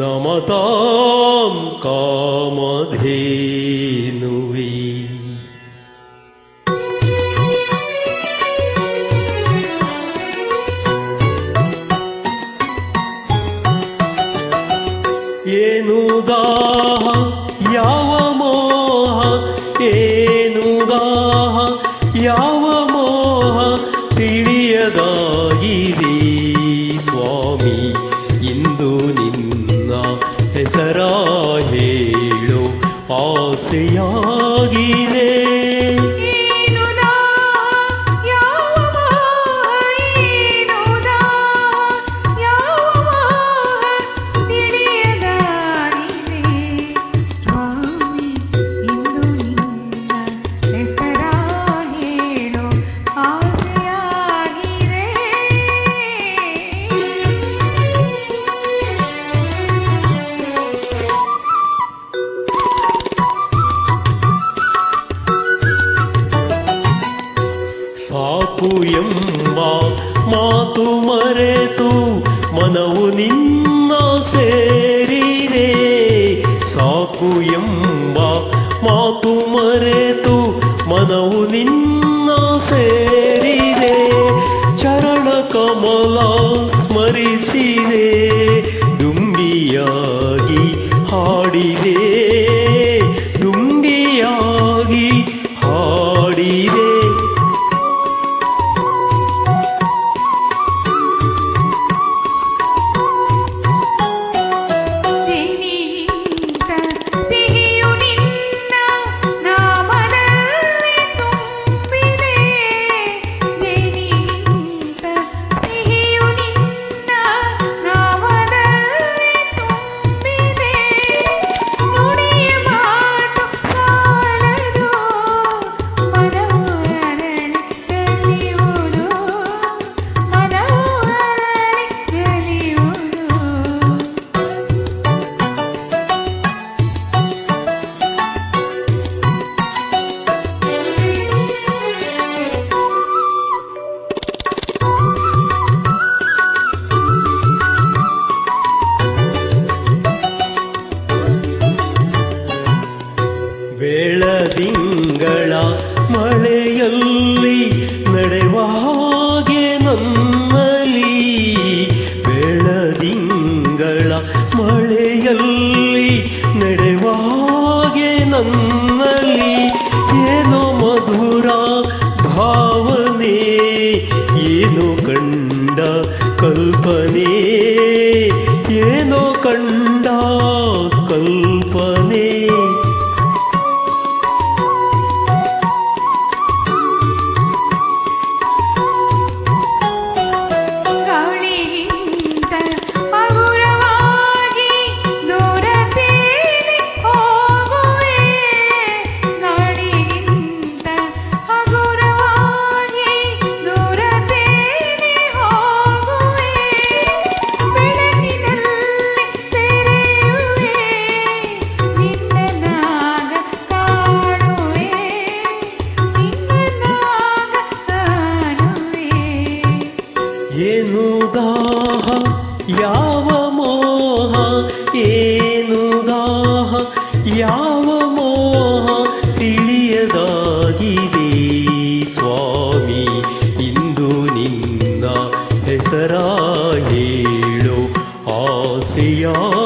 নমতাম কামধেনুবী ஏனுதா ஆசையா ಮಾತು ಮರೆತು ಮನವು ನಿನ್ನ ಸೇರಿದೆ ಸಾಕು ಎಂಬ ಮಾತು ಮರೆತು ಮನವು ನಿನ್ನ ಸೇರಿದೆ ಚರಣ ಕಮಲ ಸ್ಮರಿಸಿದೆ ದುಂಬಿಯಾಗಿ ಹಾಡಿದೆ ಏನೋ ಕಂಡ ಕಲ್ಪನೆ ಏನೋ ಕಂಡ ಯಾವ ಮೋಹ ತಿಳಿಯದಾಗಿದೆ ಸ್ವಾಮಿ ಇಂದು ನಿನ್ನ ಹೆಸರ ಹೇಳು ಆಸೆಯ